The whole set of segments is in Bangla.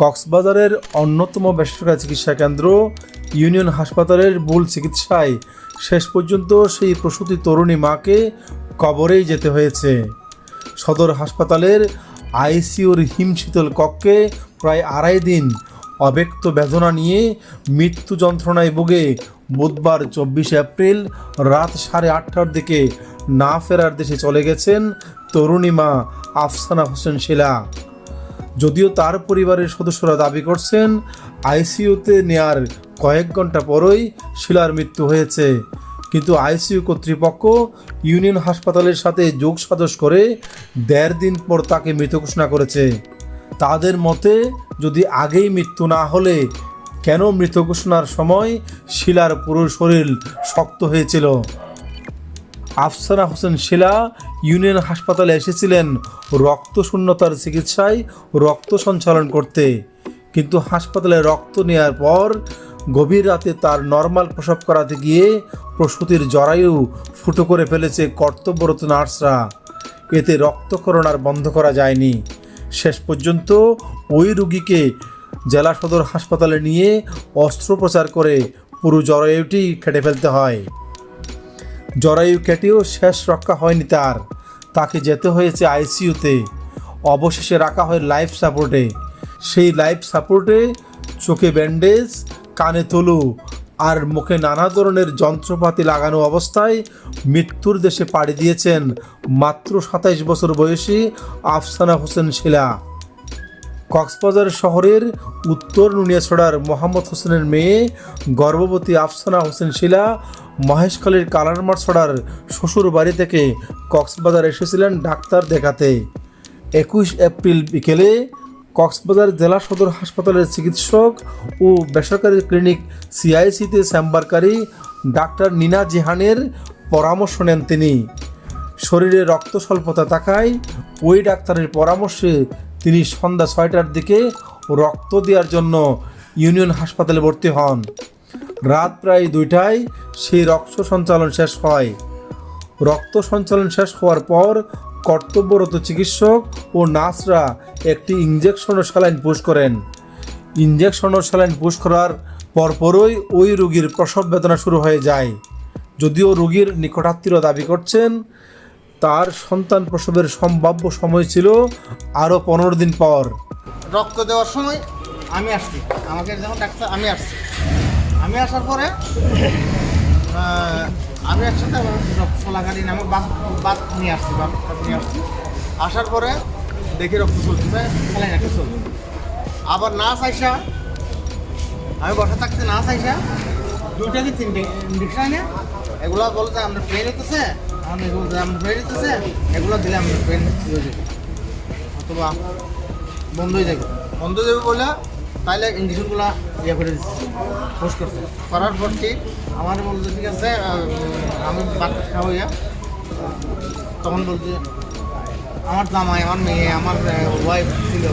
কক্সবাজারের অন্যতম বেসরকারি চিকিৎসা কেন্দ্র, ইউনিয়ন হাসপাতালের ভুল চিকিৎসায় শেষ পর্যন্ত সেই প্রসূতি তরুণী মাকে কবরেই যেতে হয়েছে। সদর হাসপাতালের আইসিইউর হিমশীতল কক্ষে প্রায় আড়াই দিন অব্যক্ত বেদনা নিয়ে মৃত্যু যন্ত্রণায় ভুগে বুধবার চব্বিশে এপ্রিল রাত সাড়ে আটটার দিকে না ফেরার দেশে চলে গেছেন তরুণী মা আফসানা হোসেন শিলা। যদিও তার পরিবারের সদস্যরা দাবি করছেন, আইসিইউতে নেয়ার কয়েক ঘণ্টা পরই শিলার মৃত্যু হয়েছে। কিন্তু আইসিইউ কর্তৃপক্ষ ইউনিয়ন হাসপাতালের সাথে যোগ সাজস করে দেড় দিন পর তাকে মৃত ঘোষণা করেছে। তাদের মতে, যদি আগেই মৃত্যু না হলে কেন মৃত ঘোষণার সময় শিলার পুরো শরীর শক্ত হয়েছিল? আফসানা হোসেন শিলা ইউনিয়ন হাসপাতালে এসেছিলেন রক্ত শূন্যতার চিকিৎসায় রক্ত সঞ্চালন করতে। কিন্তু হাসপাতালে রক্ত নেওয়ার পর গভীর রাতে তার নর্মাল প্রসব করাতে গিয়ে প্রসূতির জরায়ু ফুটো করে ফেলেছে কর্তব্যরত নার্সরা। এতে রক্তক্ষরণ আর বন্ধ করা যায়নি। শেষ পর্যন্ত ওই রুগীকে জেলা সদর হাসপাতালে নিয়ে অস্ত্রোপচার করে পুরো জরায়ুটি কেটে ফেলতে হয়। জরায়ু কেটেও শেষ রক্ষা হয়নি তার। তাকে যেতে হয়েছে আইসিইউতে। অবশেষে রাখা হয় লাইফ সাপোর্টে। সেই লাইফ সাপোর্টে চোখে ব্যান্ডেজ, কানে তলু আর মুখে নানা ধরনের যন্ত্রপাতি লাগানো অবস্থায় মৃত্যুর দেশে পাড়ি দিয়েছেন মাত্র সাতাইশ বছর বয়সী আফসানা হোসেন শিলা। কক্সবাজার শহরের উত্তর নুনিয়াছড়ার মোহাম্মদ হোসেনের মেয়ে গর্ভবতী আফসানা হোসেন শিলা মহেশখালীর কালারমার ছড়ার শ্বশুর বাড়ি থেকে কক্সবাজার এসেছিলেন ডাক্তার দেখাতে। একুশ এপ্রিল বিকেলে কক্সবাজার জেলা সদর হাসপাতালের চিকিৎসক ও বেসরকারি ক্লিনিক সিআইসিতে চেম্বারকারী ডাক্তার নিনা জিহানের পরামর্শ নেন তিনি। শরীরে রক্ত স্বল্পতা থাকায় ওই ডাক্তারের পরামর্শে তিনি সন্ধ্যা ছয়টার দিকে রক্ত দেওয়ার জন্য ইউনিয়ন হাসপাতালে ভর্তি হন। রাত প্রায় দুইটায় সেই রক্ত সঞ্চালন শেষ হয়। রক্ত সঞ্চালন শেষ হওয়ার পর কর্তব্যরত চিকিৎসক ও নার্সরা একটি ইঞ্জেকশন ও স্যালাইন পুশ করেন। ইঞ্জেকশন ও স্যালাইন পুশ করার পরপরই ওই রোগীর প্রসব বেদনা শুরু হয়ে যায়। যদিও রোগীর নিকটাত্মীয় দাবি করছেন, তার সন্তান প্রসবের সম্ভাব্য সময় ছিল আরও পনেরো দিন পর। রক্ত দেওয়ার সময় আমি আসছি। আমাকে যখন ডাক্তার আমি আসছি। আমি আসার পরে আমি একসাথে চলাকালীন আমি বাপ বাপ নিয়ে আসছি, বাপ নিয়ে আসছি। আসার পরে দেখি রক্ত চলতেছে স্যালাইন একটা চলছে আবার না চাইসা, আমি বসে থাকতে না চাইসা, দুইটা কি তিনটে ইঞ্জেকশন এনে এগুলো বলে যে আমরা পেয়ে নিতেছে আমরা এগুলো যে আমরা পেয়ে নিতেছে এগুলো দিলে আমরা পেন হয়ে অথবা বন্ধ হয়ে যাবে। বন্ধ হয়ে যাবে বলে তাইলে ইঞ্জেকশনগুলো ইয়ে করে দিচ্ছে পোস্ট করছে। করার পর ঠিক আমার বলতে ঠিক আছে আমি বাচ্চা খাওয়াইয়া তখন বলছে, আমার জামাই, আমার মেয়ে, আমার ওয়াইফ ছিল।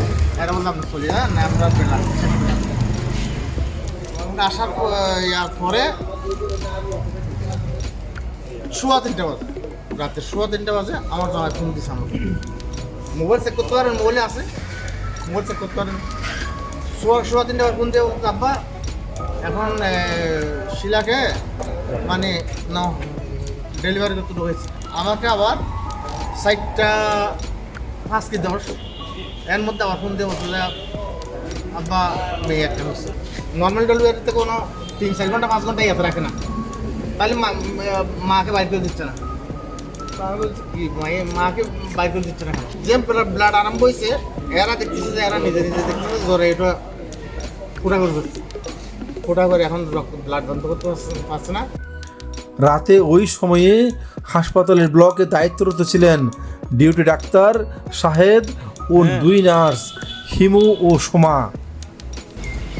এরা বলতে আপনি চলে যান না আমরা পেলাম আসার ইয়ার পরে সোয়া তিনটা বাজে। রাতে সোয়া তিনটা বাজে, আমার জামাই ফোন দিছে আমাকে। মোবাইল চেক করতে পারেন, মোবাইলে আছে। মোবাইল চেক করতে পারেন। সোয়া তিনটা ফোন দিয়ে আব্বা এখন শিলাকে মানে না ডেলিভারি করতে হয়েছে আমাকে আবার সাইটটা পাঁচ কেজি দেওয়ার এর মধ্যে আবার ফোন দিয়ে যে, আব্বা মেয়ে একটা হচ্ছে নর্মাল ডেলিভারিতে কোনো তিন চার ঘণ্টা পাঁচ ঘণ্টা ইয়াতে রাখে না। তাহলে মাকে বাইর করে দিচ্ছে না। কি মাকে বাইর করে দিচ্ছে না যে ব্লাড আরম্ভ হয়েছে এরা দেখতেছে যে এরা নিজে নিজে দেখতেছে জ্বরে এটা ফোটা করে ফোটা করে এখন ব্লাড বন্ধ করতে পারছে- পারছে না। রাতে ওই সময়ে হাসপাতালের ব্লকে দায়িত্বরত ছিলেন ডিউটি ডাক্তার শাহেদ ও দুই নার্স হিমু ও সোমা।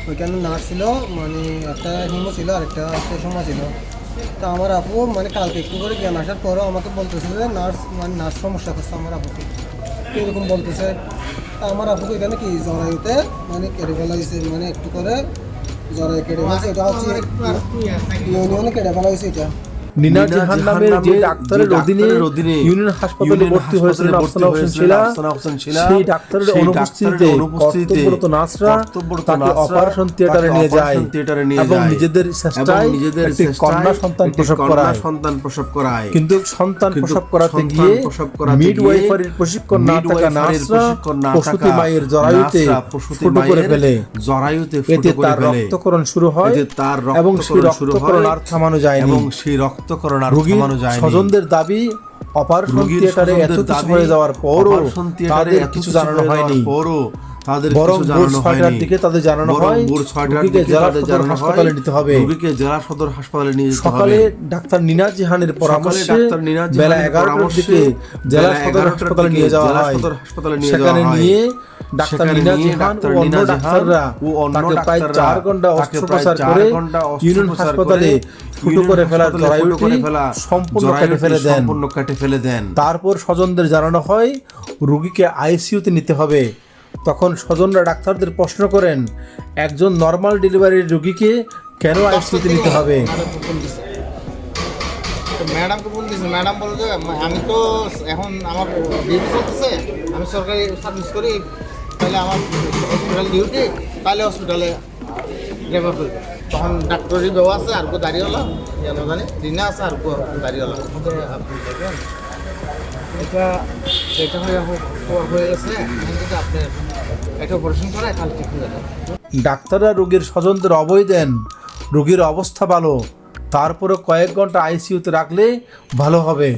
ওইখানে নার্স ছিল মানে একটা হিমো ছিল আর একটা সোমা ছিল। তা আমার আপু মানে কালকে একটু করে জ্ঞান আসার পরও আমাকে বলতেছে যে নার্স মানে নার্স সমস্যা করছে আমার আপুকে। এরকম বলতেছে। তা আমার আপুকে এখানে কি জরায়ুতে? মানে কেটে ফেলা হয়েছে মানে একটু করে জরায়ু কেটে ফেলছে এটা হচ্ছে ইউনিয়নে কেটে ফেলা হয়েছে এটা। নিনা জাহান নামের যে ডাক্তারের অধীনে ইউনিয়ন হাসপাতালে ভর্তি হয়েছিলেন আফসানা হোসেন সেই ডাক্তারের অনুপস্থিতিতে কর্তব্যরত নার্সরা তাকে অপারেশন থিয়েটারে নিয়ে যায় এবং নিজেদের চেষ্টায় নিজেদের কন্যা সন্তান প্রসব করায়। সন্তান প্রসব করায়। কিন্তু সন্তান প্রসব করাতে গিয়ে প্রসব করাতে মিড গিয়ে ওয়াইফারের প্রশিক্ষণ না থাকা নার্সরা প্রসূতি মায়ের জরায়ুতে ফুটো করে ফেলে। জরায়ুতে এতে তার। রক্তকরণ শুরু হয় এবং সেই রক্তকরণ আর থামানো যায়নি। এবং সেই রক্তকরণ রোগীর থামানো যায়নি। স্বজনদের দাবি অপারেশন থিয়েটারে এত কিছু হয়ে যাওয়ার পরও তাদের কিছু জানানো হয়নি। তাদের বরং ভোর ছয়টার দিকে তাদের জানানো হয় ভোর ছয়টার দিকে জেলা সদর হাসপাতালে নিতে হবে। রোগীকে জেলা সদর হাসপাতালে নিয়ে যেতে সকালে ডাক্তার নিনা জিহানের পরামর্শে ডাক্তার নিনা বেলা এগারোটার দিকে জেলা সদর হাসপাতালে নিয়ে হয়। সেখানে যাওয়া হয়। নিয়ে ডাক্তার সেখানে জিহান ও অন্য ডাক্তাররা তাকে প্রায় চার ঘণ্টা অস্ত্রোপচার করে ইউনিয়ন হাসপাতালে ফুটো করে ফেলার হাসপাতালে ফুটো করে জরায়ুটি সম্পূর্ণ কেটে ফেলে দেন? কেটে ফেলে দেন? তারপর স্বজনদের জানানো হয় রোগীকে আইসিইউতে নিতে হবে। তখন স্বজনরা ডাক্তারদের প্রশ্ন করেন একজন নর্মাল ডেলিভারির রুগীকে কেন আইসিইউতে নিতে হবে? ম্যাডামকে ফোন দিয়েছে ম্যাডাম বলে যে আমি তো এখন আমার ডিউটি চলতেছে আমি সরকারি সার্ভিস করি তাহলে আমার হসপিটাল ডিউটি তাহলে হসপিটালে রেফার করবে। তখন ডাক্তারি বেও আছে, আর কো দাঁড়িয়েওয়ালা যেন জানি দিনে আছে, আর আপনি দেখেন এটা এটা হয়ে গেছে আপনি যাবে। ডাক্তাররা রোগীর স্বজনদের অবৈ দেন, রোগীর অবস্থা ভালো তারপরে কয়েক ঘণ্টা আইসিইউতে রাখলে ভালো হবে।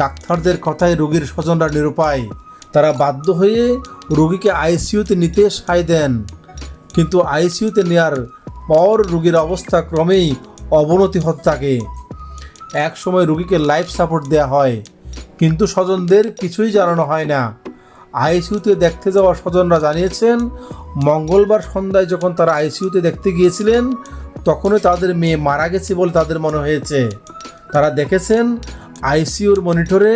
ডাক্তারদের কথায় রোগীর স্বজনরা নিরুপায়। তারা বাধ্য হয়ে রোগীকে আইসিইউতে নিতে সায় দেন। কিন্তু আইসিইউতে নেওয়ার পর রোগীর অবস্থা ক্রমেই অবনতি হতে থাকে। এক সময় রোগীকে লাইফ সাপোর্ট দেওয়া হয়, কিন্তু স্বজনদের কিছুই জানানো হয় না। আইসিইউতে দেখতে যাওয়া স্বজনরা জানিয়েছেন, মঙ্গলবার সন্ধ্যায় যখন তারা আইসিইউতে দেখতে গিয়েছিলেন, তখনই তাদের মেয়ে মারা গেছে বলে তাদের মনে হয়েছে। তারা দেখেছেন আইসিউর মনিটরে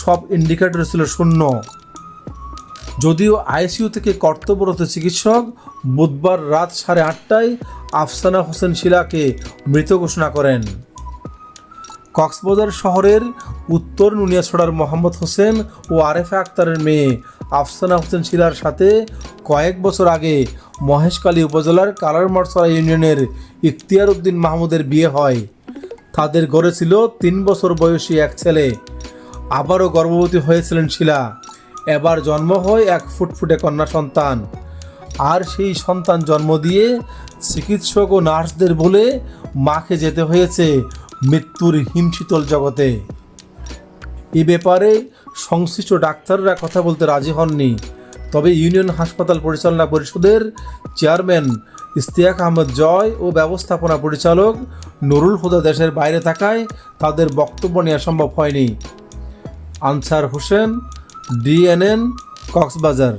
সব ইন্ডিকেটর ছিল শূন্য। যদিও আইসিইউ থেকে কর্তব্যরত চিকিৎসক বুধবার রাত সাড়ে আটটায় আফসানা হোসেন শিলাকে মৃত ঘোষণা করেন। কক্সবাজার শহরের উত্তর নুনিয়াছড়ার মোহাম্মদ হোসেন ও আরেফা আক্তারের মেয়ে আফসানা হোসেন শিলার সাথে কয়েক বছর আগে মহেশকালী উপজেলার কালারমারসরা ইউনিয়নের ইখতিয়ার উদ্দিন মাহমুদের বিয়ে হয়। তাদের গড়ে ছিল তিন বছর বয়সী এক ছেলে। আবারও গর্ভবতী হয়েছিলেন শিলা। এবার জন্ম হয় এক ফুটফুটে কন্যা সন্তান। আর সেই সন্তান জন্ম দিয়ে চিকিৎসক ও নার্সদের বলে মাকে যেতে হয়েছে মৃত্যুর হিমশীতল জগতে। এ ব্যাপারে সংশ্লিষ্ট ডাক্তাররা কথা বলতে রাজি হননি। তবে ইউনিয়ন হাসপাতাল পরিচালনা পরিষদের চেয়ারম্যান ইস্তিয়াক আহমদ জয় ও ব্যবস্থাপনা পরিচালক নুরুল হুদা দেশের বাইরে থাকায় তাদের বক্তব্য নেওয়া সম্ভব হয়নি। আনসার হোসেন ডিএনএন কক্সবাজার।